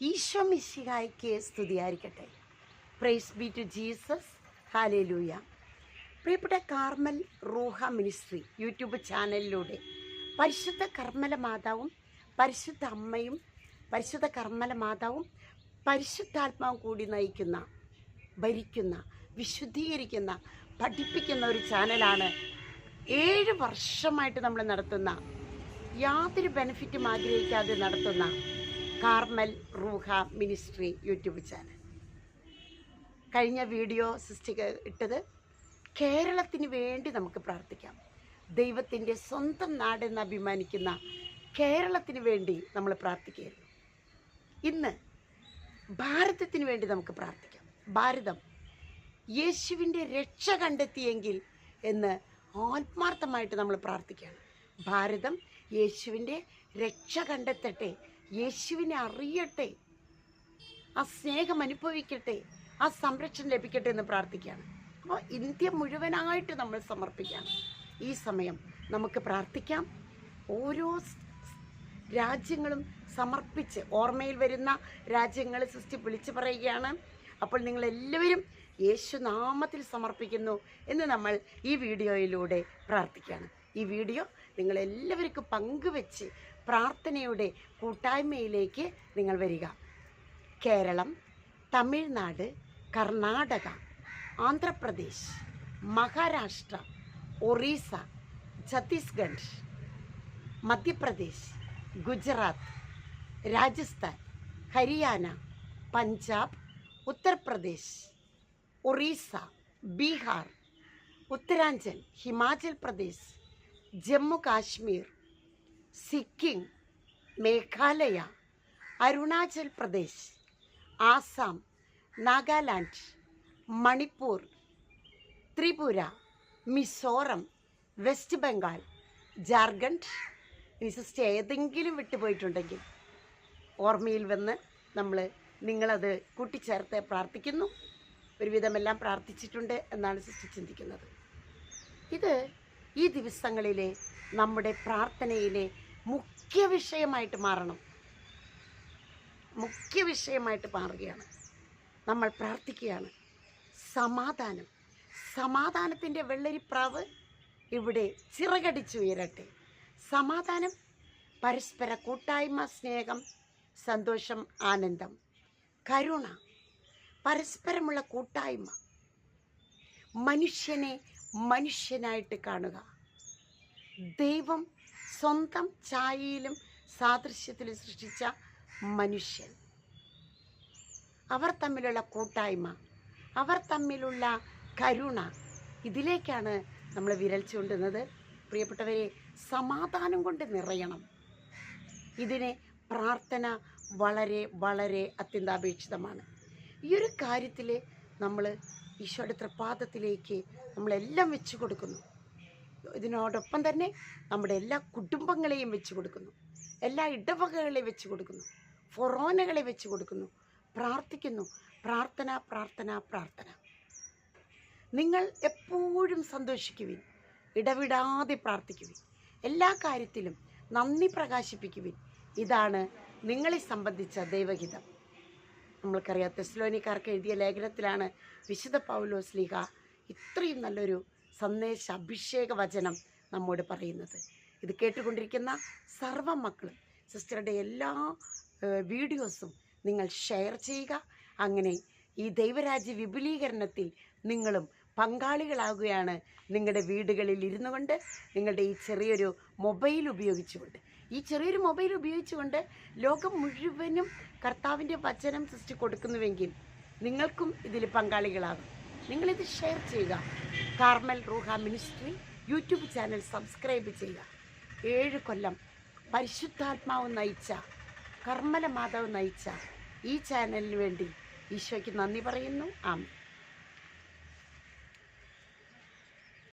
ഈശോ മിശിഹായ്ക്ക് സ്തുതിയായിരിക്കട്ടെ. Praise be to Jesus hallelujah പ്രിയപ്പെട്ട കാർമൽ റൂഹ മിനിസ്ട്രി യൂട്യൂബ് ചാനലിലൂടെ പരിശുദ്ധ കർമ്മല മാതാവും പരിശുദ്ധ അമ്മയും പരിശുദ്ധ കർമ്മല മാതാവും പരിശുദ്ധാത്മാവും കൂടി നയിക്കുന്ന ഭരിക്കുന്ന വിശുദ്ധീകരിക്കുന്ന പഠിപ്പിക്കുന്ന ഒരു ചാനലാണ് ഏഴ് വർഷമായിട്ട് നമ്മൾ നടത്തുന്ന യാതൊരു ബെനിഫിറ്റും ആഗ്രഹിക്കാതെ നടത്തുന്ന Carmel Ruha ministry YouTube channel. കഴിഞ്ഞ വീഡിയോ സൃഷ്ടിക്ക ഇട്ടത് കേരളത്തിന് വേണ്ടി നമുക്ക് പ്രാർത്ഥിക്കാം. ദൈവത്തിന്റെ സ്വന്തം നാടെന്ന് അഭിമാനിക്കുന്ന കേരളത്തിന് വേണ്ടി നമ്മൾ പ്രാർത്ഥിക്കുകയായിരുന്നു. ഇന്ന് ഭാരതത്തിന് വേണ്ടി നമുക്ക് പ്രാർത്ഥിക്കാം. ഭാരതം യേശുവിന്റെ രക്ഷ കണ്ടെത്തിയെങ്കിൽ എന്ന് ആത്മാർത്ഥമായിട്ട് നമ്മൾ പ്രാർത്ഥിക്കുകയാണ്. ഭാരതം യേശുവിന്റെ രക്ഷ കണ്ടെത്തട്ടെ യേശുവിനെ അറിയട്ടെ. ആ സ്നേഹം അനുഭവിക്കട്ടെ. ആ സംരക്ഷണം ലഭിക്കട്ടെ എന്ന് പ്രാർത്ഥിക്കുകയാണ്. അപ്പോൾ ഇന്ത്യ മുഴുവനായിട്ട് നമ്മൾ സമർപ്പിക്കുകയാണ് ഈ സമയം നമുക്ക് പ്രാർത്ഥിക്കാം. ഓരോ രാജ്യങ്ങളും സമർപ്പിച്ച് ഓർമ്മയിൽ വരുന്ന രാജ്യങ്ങളെ സൃഷ്ടി വിളിച്ചു പറയുകയാണ്. അപ്പോൾ നിങ്ങളെല്ലാവരും യേശുനാമത്തിൽ സമർപ്പിക്കുന്നു എന്ന് നമ്മൾ ഈ വീഡിയോയിലൂടെ പ്രാർത്ഥിക്കുകയാണ്. ഈ വീഡിയോ നിങ്ങളെല്ലാവർക്കും പങ്കുവെച്ച് പ്രാർത്ഥനയുടെ കൂട്ടായ്മയിലേക്ക് നിങ്ങൾ വരിക. കേരളം തമിഴ്നാട് കർണാടക ആന്ധ്രാപ്രദേശ് മഹാരാഷ്ട്ര ഒറീസ ഛത്തീസ്ഗഡ് മധ്യപ്രദേശ് ഗുജറാത്ത് രാജസ്ഥാൻ ഹരിയാന പഞ്ചാബ് ഉത്തർപ്രദേശ് ഒറീസ ബീഹാർ ഉത്തരാഞ്ചൽ ഹിമാചൽ പ്രദേശ് ജമ്മു കാശ്മീർ സിക്കിം മേഘാലയ അരുണാചൽ പ്രദേശ് ആസാം നാഗാലാൻഡ് മണിപ്പൂർ ത്രിപുര മിസോറം വെസ്റ്റ് ബംഗാൾ ജാർഖണ്ഡ് ഇനി ഏതെങ്കിലും വിട്ടുപോയിട്ടുണ്ടെങ്കിൽ ഓർമ്മയിൽ വന്ന് നമ്മൾ നിങ്ങളത് കൂട്ടിച്ചേർത്ത് പ്രാർത്ഥിക്കുന്നു. ഒരുവിധമെല്ലാം പ്രാർത്ഥിച്ചിട്ടുണ്ട് എന്നാണ് സിസ്റ്റർ ചിന്തിക്കുന്നത്. ഇത് ഈ ദിവസങ്ങളിലെ നമ്മുടെ പ്രാർത്ഥനയിലെ മുഖ്യ വിഷയമായിട്ട് മാറണം. മുഖ്യ വിഷയമായിട്ട് മാറുകയാണ്. നമ്മൾ പ്രാർത്ഥിക്കുകയാണ്. സമാധാനം. സമാധാനത്തിന്റെ വെള്ളരിപ്രാവ് ഇവിടെ ചിറകടിച്ചുയരട്ടെ സമാധാനം പരസ്പര കൂട്ടായ്മ സ്നേഹം സന്തോഷം ആനന്ദം കരുണ പരസ്പരമുള്ള കൂട്ടായ്മ. മനുഷ്യനെ മനുഷ്യനായിട്ട് കാണുക. ദൈവം സ്വന്തം ഛായയിലും സാദൃശ്യത്തിലും സൃഷ്ടിച്ച മനുഷ്യൻ. അവർ തമ്മിലുള്ള കൂട്ടായ്മ അവർ തമ്മിലുള്ള കരുണ ഇതിലേക്കാണ് നമ്മൾ വിരൽ ചൂണ്ടുന്നത്. പ്രിയപ്പെട്ടവരെ സമാധാനം കൊണ്ട് നിറയണം. ഇതിനെ പ്രാർത്ഥന വളരെ വളരെ അത്യന്താപേക്ഷിതമാണ്. ഈ ഒരു കാര്യത്തിൽ നമ്മൾ ഈശോയുടെ തൃപ്പാദത്തിലേക്ക് നമ്മളെല്ലാം വെച്ച് കൊടുക്കുന്നു. ഇതിനോടൊപ്പം തന്നെ നമ്മുടെ എല്ലാ കുടുംബങ്ങളെയും വെച്ച് കൊടുക്കുന്നു. എല്ലാ ഇടവകകളെയും വെച്ച് കൊടുക്കുന്നു. ഫൊറോനകളെ വെച്ച് കൊടുക്കുന്നു. പ്രാർത്ഥിക്കുന്നു. പ്രാർത്ഥന പ്രാർത്ഥന പ്രാർത്ഥന. നിങ്ങൾ എപ്പോഴും സന്തോഷിക്കുവിൻ. ഇടവിടാതെ പ്രാർത്ഥിക്കുവിൻ. എല്ലാ കാര്യത്തിലും നന്ദി പ്രകാശിപ്പിക്കുവിൻ. ഇതാണ് നിങ്ങളെ സംബന്ധിച്ച ദൈവഹിതം. നമ്മൾക്കറിയാം. തെസ്ലോനിക്കാർക്ക് എഴുതിയ ലേഖനത്തിലാണ് വിശുദ്ധ പൗലോസ് ലീഹ ഇത്രയും നല്ലൊരു സന്ദേശ അഭിഷേക വചനം നമ്മോട് പറയുന്നത്. ഇത് കേട്ടുകൊണ്ടിരിക്കുന്ന സർവ മക്കളും സിസ്റ്ററുടെ എല്ലാ വീഡിയോസും നിങ്ങൾ ഷെയർ ചെയ്യുക. അങ്ങനെ ഈ ദൈവരാജ്യ വിപുലീകരണത്തിൽ നിങ്ങളും പങ്കാളികളാകുകയാണ് നിങ്ങളുടെ വീടുകളിൽ ഇരുന്നു കൊണ്ട് നിങ്ങളുടെ ഈ ചെറിയൊരു മൊബൈൽ ഉപയോഗിച്ചുകൊണ്ട്. ഈ ചെറിയൊരു മൊബൈൽ ഉപയോഗിച്ചുകൊണ്ട് ലോകം മുഴുവനും കർത്താവിന്റെ വചനം സൃഷ്ടി കൊടുക്കുന്നുവെങ്കിൽ നിങ്ങൾക്കും ഇതിൽ പങ്കാളികളാകും. നിങ്ങളിത് ഷെയർ ചെയ്യുക. Carmel Ruha ministry YouTube channel subscribe ചെയ്യുക. ഏഴ് കൊല്ലം പരിശുദ്ധാത്മാവ് നയിച്ച കർമ്മല മാതാവ് നയിച്ച ഈ ചാനലിന് വേണ്ടി ഈശോയ്ക്ക് നന്ദി പറയുന്നു. ആമേൻ.